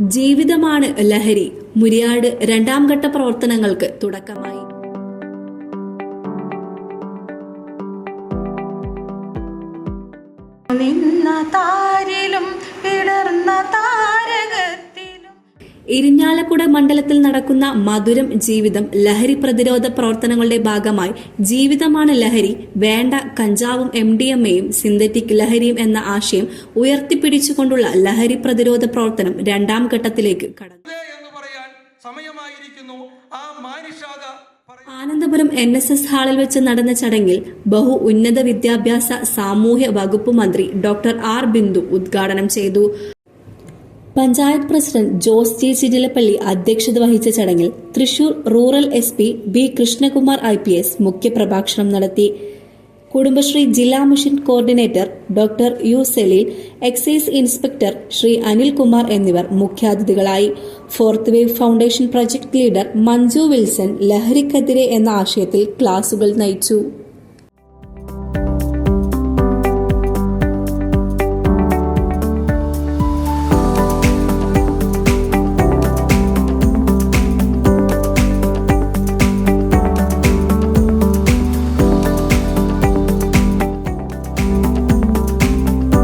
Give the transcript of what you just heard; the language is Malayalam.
ജീവിതമാണ് ലഹരി. മുരിയാട് രണ്ടാം ഘട്ട പ്രവർത്തനങ്ങൾക്ക് തുടക്കമായി. നിന്ന ഇരിഞ്ഞാലക്കുട മണ്ഡലത്തിൽ നടക്കുന്ന മധുരം ജീവിതം ലഹരി പ്രതിരോധ പ്രവർത്തനങ്ങളുടെ ഭാഗമായി ജീവിതമാണ് ലഹരി വേണ്ട കഞ്ചാവും എം ഡി എം എയും സിന്തറ്റിക് ലഹരിയും എന്ന ആശയം ഉയർത്തിപ്പിടിച്ചുകൊണ്ടുള്ള ലഹരി പ്രതിരോധ പ്രവർത്തനം രണ്ടാം ഘട്ടത്തിലേക്ക് കടന്നു. സമയമായിരിക്കുന്നു. ആ ആനന്ദപുരം എൻ എസ് എസ് ഹാളിൽ വെച്ച് നടന്ന ചടങ്ങിൽ ബഹു ഉന്നത വിദ്യാഭ്യാസ സാമൂഹ്യ വകുപ്പ് മന്ത്രി ഡോക്ടർ ആർ ബിന്ദു ഉദ്ഘാടനം ചെയ്തു. പഞ്ചായത്ത് പ്രസിഡന്റ് ജോസ് ജെ ചിറ്റിലപ്പള്ളി അധ്യക്ഷത വഹിച്ച ചടങ്ങിൽ Thrissur rural S P B Krishnakumar I P S മുഖ്യപ്രഭാഷണം നടത്തി. കുടുംബശ്രീ ജില്ലാ mission coordinator doctor U Saleel excise inspector Shri Anilkumar എന്നിവർ മുഖ്യാതിഥികളായി. Fourth wave foundation project leader Manju Wilson ലഹരിക്കെതിരെ എന്ന ആശയത്തിൽ ക്ലാസുകൾ നയിച്ചു.